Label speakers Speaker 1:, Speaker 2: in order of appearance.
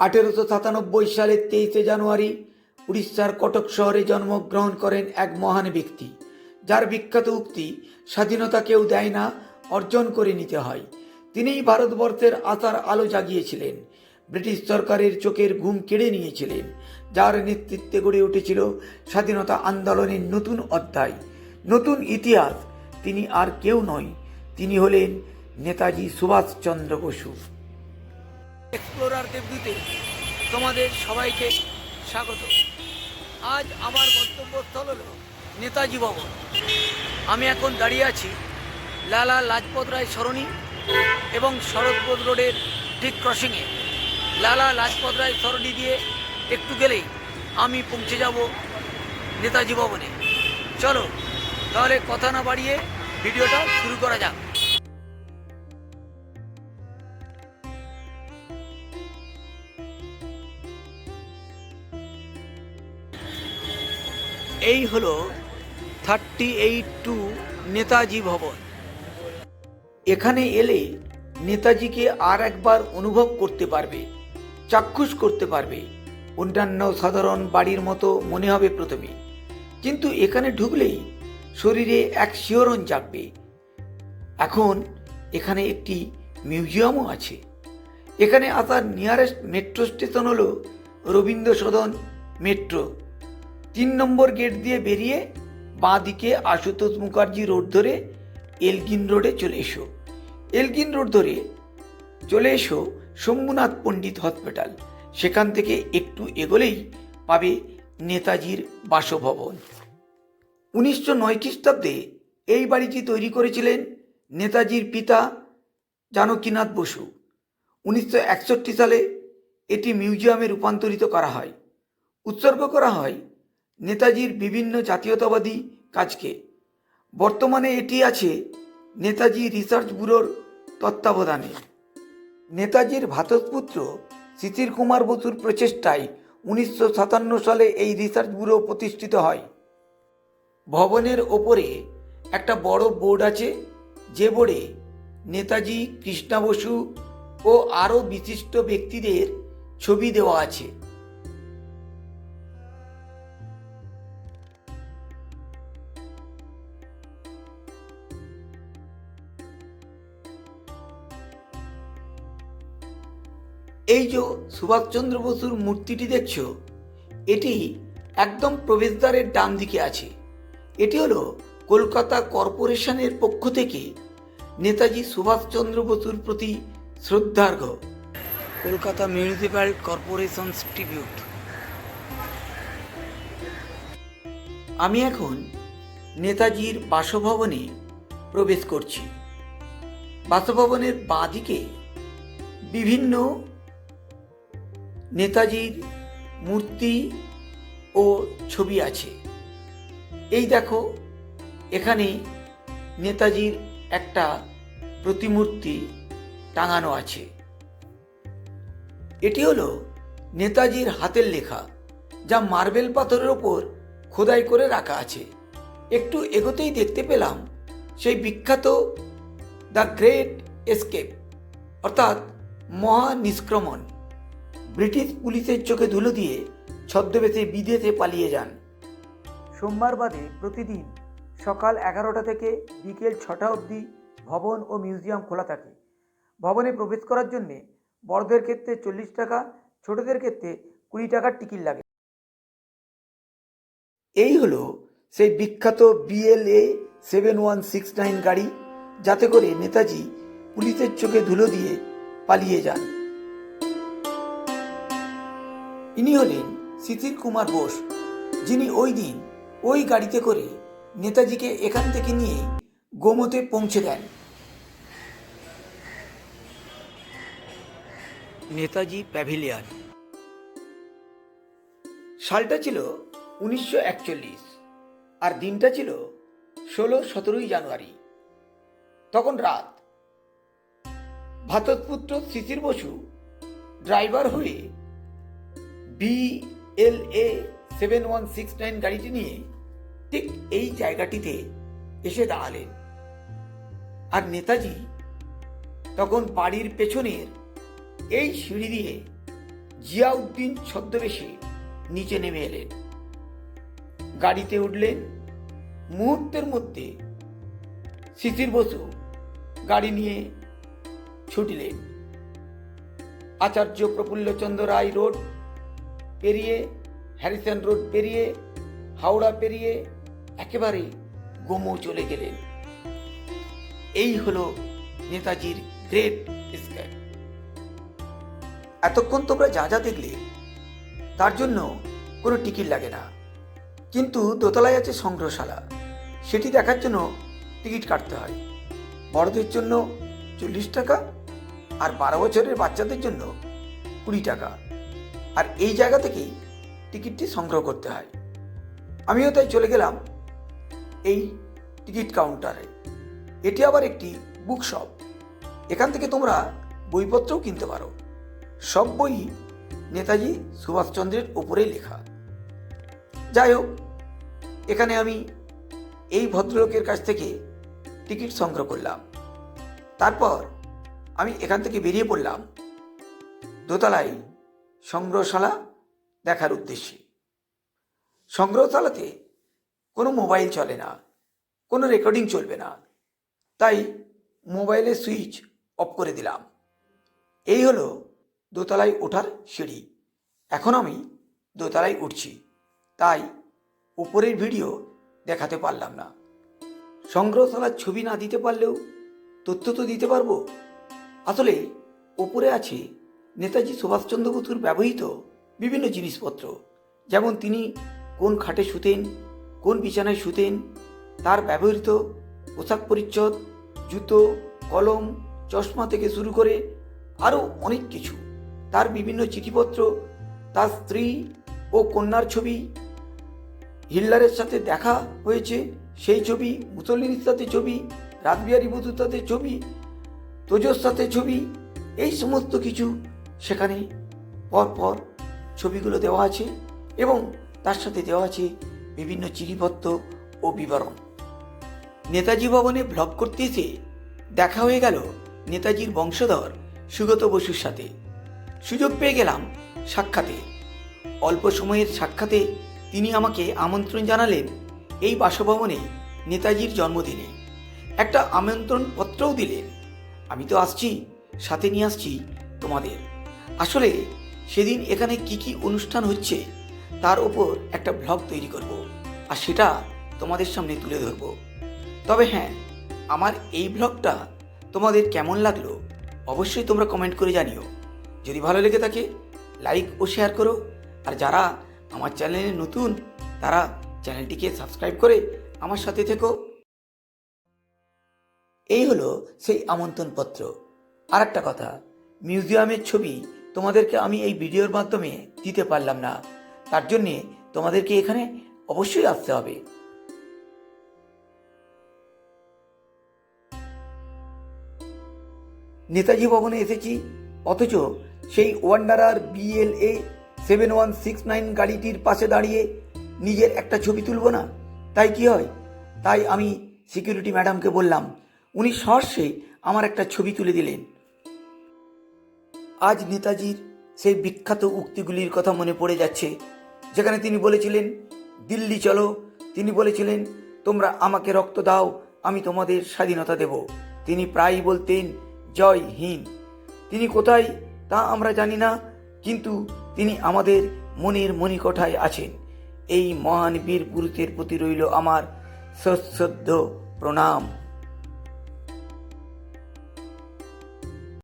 Speaker 1: আঠেরোশো সাতানব্বই সালের তেইশে জানুয়ারি উড়িষ্যার কটক শহরে জন্মগ্রহণ করেন এক মহান ব্যক্তি, যার বিখ্যাত উক্তি, স্বাধীনতা কেউ দেয় না, অর্জন করে নিতে হয় তিনিই ভারতবর্ষের আশার আলো জাগিয়েছিলেন, ব্রিটিশ সরকারের চোখের ঘুম কেড়ে নিয়েছিলেন, যার নেতৃত্বে গড়ে উঠেছিল স্বাধীনতা আন্দোলনের নতুন অধ্যায়। নতুন ইতিহাস তিনি আর কেউ নয়, তিনি হলেন নেতাজি সুভাষচন্দ্র বসু। এক্সপ্লোরার দেবদূতে তোমাদের সবাইকে স্বাগত। আজ আমার গন্তব্যস্থল হল নেতাজি ভবন। আমি এখন দাঁড়িয়ে আছি লালা লাজপত রায় সরণি এবং শরৎবোধ রোডের ঠিক ক্রসিংয়ে। লালা লাজপত রায় সরণি দিয়ে একটু গেলেই আমি পৌঁছে যাব নেতাজি ভবনে। চলো তাহলে কথা না বাড়িয়ে ভিডিওটা শুরু করা যাক। এই হলো থার্টি এইট টু নেতাজি ভবন। এখানে এলে নেতাজিকে আর একবার অনুভব করতে পারবে, চাক্ষুষ করতে পারবে। অন্যান্য সাধারণ বাড়ির মতো মনে হবে প্রথমে। কিন্তু এখানে ঢুকলেই শরীরে এক শিহরণ জাগবে। এখন এখানে একটি মিউজিয়ামও আছে। এখানে আসার নিয়ারেস্ট মেট্রো স্টেশন হলো রবীন্দ্র সদন মেট্রো তিন নম্বর গেট দিয়ে বেরিয়ে বাঁ দিকে আশুতোষ মুখার্জি রোড ধরে এলগিন রোডে চলে এসো। এলগিন রোড ধরে চলে এসো শম্ভুনাথ পণ্ডিত হসপিটাল। সেখান থেকে একটু এগোলেই পাবে নেতাজির বাসভবন। উনিশশো নয় খ্রিস্টাব্দে এই বাড়িটি তৈরি করেছিলেন নেতাজির পিতা জানকীনাথ বসু। উনিশশো একষট্টি সালে এটি মিউজিয়ামে রূপান্তরিত করা হয়। উৎসর্গ করা হয় নেতাজির বিভিন্ন জাতীয়তাবাদী কাজকে। বর্তমানে এটি আছে নেতাজি রিসার্চ ব্যুরোর তত্ত্বাবধানে। নেতাজির ভাতপুত্র শিশির কুমার বসুর প্রচেষ্টায় উনিশশো সাতান্ন সালে এই রিসার্চ ব্যুরো প্রতিষ্ঠিত হয়। ভবনের ওপরে একটা বড় বোর্ড আছে, যে বোর্ডে নেতাজি, কৃষ্ণা বসু ও আরও বিশিষ্ট ব্যক্তিদের ছবি দেওয়া আছে। এই যে সুভাষচন্দ্র বসুর মূর্তিটি দেখছ, এটি একদম প্রবেশদ্বারের ডান দিকে আছে। এটি হলো কলকাতা কর্পোরেশনের পক্ষ থেকে নেতাজি সুভাষচন্দ্র বসুর প্রতি শ্রদ্ধার্ঘ। কলকাতা মিউনিসিপ্যাল কর্পোরেশন ট্রিবিউট আমি এখন নেতাজির বাসভবনে প্রবেশ করছি। বাসভবনের বাঁদিকে বিভিন্ন নেতাজির মূর্তি ও ছবি আছে। এই দেখো, এখানে নেতাজির একটা প্রতিমূর্তি টাঙানো আছে। এটি হলো নেতাজির হাতের লেখা, যা মার্বেল পাথরের ওপর খোদাই করে রাখা আছে। একটু এগোতেই দেখতে পেলাম সেই বিখ্যাত দ্য গ্রেট এসকেপ, অর্থাৎ মহা নিষ্ক্রমণ। ব্রিটিশ পুলিশের চোখে ধুলো দিয়ে ছদ্মবেশে বিদেশে পালিয়ে যান। সোমবার বাদে প্রতিদিন সকাল এগারোটা থেকে বিকেল ছটা অবধি ভবন ও মিউজিয়াম খোলা থাকে। ভবনে প্রবেশ করার জন্যে বড়দের ক্ষেত্রে চল্লিশ টাকা ছোটদের ক্ষেত্রে কুড়ি টাকার টিকিট লাগে। এই হলো সেই বিখ্যাত BLA seven one six nine গাড়ি যাতে করে নেতাজি পুলিশের চোখে ধুলো দিয়ে পালিয়ে যান। ইনি হলেন শিশির কুমার বোস, যিনি ওই দিন ওই গাড়িতে করে নেতাজিকে এখান থেকে নিয়ে গোমতে পৌঁছে দেন। নেতাজি প্যাভিলিয়ন। সালটা ছিল উনিশশো একচল্লিশ আর দিনটা ছিল ষোলো সতেরোই জানুয়ারি। তখন রাত। ভাতপুত্র শিশির বসু ড্রাইভার হয়ে BLA seven one six nine গাড়িটি নিয়ে ঠিক এই জায়গাটিতে এসে দাঁড়ালেন। আর নেতাজি তখন বাড়ির পেছনের এই সিঁড়ি দিয়ে জিয়াউদ্দিন ছদ্মবেশে নিচে নেমে এলেন। গাড়িতে উঠলেন। মুহূর্তের মধ্যে শিশির বসু গাড়ি নিয়ে ছুটিলেন। আচার্য প্রফুল্লচন্দ্র রায় রোড পেরিয়ে, হ্যারিসন রোড পেরিয়ে, হাওড়া পেরিয়ে একেবারে গোমো চলে গেলেন। এই হলো নেতাজির গ্রেট স্ক্যাপ এতক্ষণ তোমরা যা যা দেখলে, তার জন্য কোনো টিকিট লাগে না। কিন্তু দোতলায় আছে সংগ্রহশালা, সেটি দেখার জন্য টিকিট কাটতে হয়। বড়দের জন্য চল্লিশ টাকা আর বারো বছরের বাচ্চাদের জন্য কুড়ি টাকা। আর এই জায়গা থেকেই টিকিটটি সংগ্রহ করতে হয়। আমিও তাই চলে গেলাম এই টিকিট কাউন্টারে। এটি আবার একটি বুক শপ এখান থেকে তোমরা বইপত্রও কিনতে পারো। সব বই নেতাজি সুভাষচন্দ্রের ওপরে লেখা। যাই হোক এখানে আমি এই ভদ্রলোকের কাছ থেকে টিকিট সংগ্রহ করলাম। তারপর আমি এখান থেকে বেরিয়ে পড়লাম দোতলায় সংগ্রহশালা দেখার উদ্দেশ্যে। সংগ্রহশালাতে কোনো মোবাইল চলে না, কোনো রেকর্ডিং চলবে না। তাই মোবাইলের সুইচ অফ করে দিলাম। এই হলো দোতলায় ওঠার সিঁড়ি। এখন আমি দোতলায় উঠছি। তাই উপরের ভিডিও দেখাতে পারলাম না। সংগ্রহশালার ছবি না দিতে পারলেও তথ্য তো দিতে পারব। আসলে ওপরে আছে নেতাজি সুভাষচন্দ্র বসুর ব্যবহৃত বিভিন্ন জিনিসপত্র, যেমন তিনি কোন খাটে শুতেন, কোন বিছানায় শুতেন, তার ব্যবহৃত পোশাক পরিচ্ছদ, জুতো, কলম, চশমা থেকে শুরু করে আরও অনেক কিছু। তার বিভিন্ন চিঠিপত্র, তার স্ত্রী ও কন্যার ছবি, হিল্লারের সাথে দেখা হয়েছে সেই ছবি মুসলিনের সাথে ছবি, রাতবিহারী বসুর সাথে ছবি, তোজোর সাথে ছবি, এই সমস্ত কিছু সেখানে পরপর ছবিগুলো দেওয়া আছে এবং তার সাথে দেওয়া আছে বিভিন্ন চিঠিপত্র ও বিবরণ। নেতাজি ভবনে ব্লগ করতে এসে দেখা হয়ে গেল নেতাজির বংশধর সুগত বসুর সাথে। সুযোগ পেয়ে গেলাম সাক্ষাতে। অল্প সময়ের সাক্ষাতে তিনি আমাকে আমন্ত্রণ জানালেন এই বাসভবনে নেতাজির জন্মদিনে। একটা আমন্ত্রণ পত্রও দিলেন। আমি তো আসছি, সাথে নিয়ে আসছি তোমাদের। আসলে সেদিন এখানে কি কি অনুষ্ঠান হচ্ছে, তার ওপর একটা ব্লগ তৈরি করব, আর সেটা তোমাদের সামনে তুলে ধরব। তবে হ্যাঁ আমার এই ব্লগটা তোমাদের কেমন লাগল অবশ্যই তোমরা কমেন্ট করে জানিও। যদি ভালো লেগে থাকে, লাইক ও শেয়ার করো, আর যারা আমার চ্যানেলে নতুন, তারা চ্যানেলটিকে সাবস্ক্রাইব করে আমার সাথে থেকো। এই হলো সেই আমন্ত্রণপত্র। আর একটা কথা, মিউজিয়ামের ছবি তোমাদেরকে আমি এই ভিডিওর মাধ্যমে দিতে পারলাম না। তার জন্যে তোমাদেরকে এখানে অবশ্যই আসতে হবে। নেতাজি ভবনে এসেছি, অথচ সেই wanderer BLA seven one six nine গাড়িটির পাশে দাঁড়িয়ে নিজের একটা ছবি তুলব না? তাই কি হয়? তাই আমি সিকিউরিটি ম্যাডামকে বললাম, উনি সহর্ষে আমার একটা ছবি তুলে দিলেন। আজ নেতাজির সেই বিখ্যাত উক্তিগুলির কথা মনে পড়ে যাচ্ছে। যেখানে তিনি বলেছিলেন, দিল্লি চলো। তিনি বলেছিলেন, তোমরা আমাকে রক্ত দাও, আমি তোমাদের স্বাধীনতা দেব। তিনি প্রায়ই বলতেন, জয় হিন্দ। তিনি কোথায় তা আমরা জানি না, কিন্তু তিনি আমাদের মনের মণিকোঠায় আছেন। এই মহান বীর পুরুষের প্রতি রইল আমার সশ্রদ্ধ প্রণাম।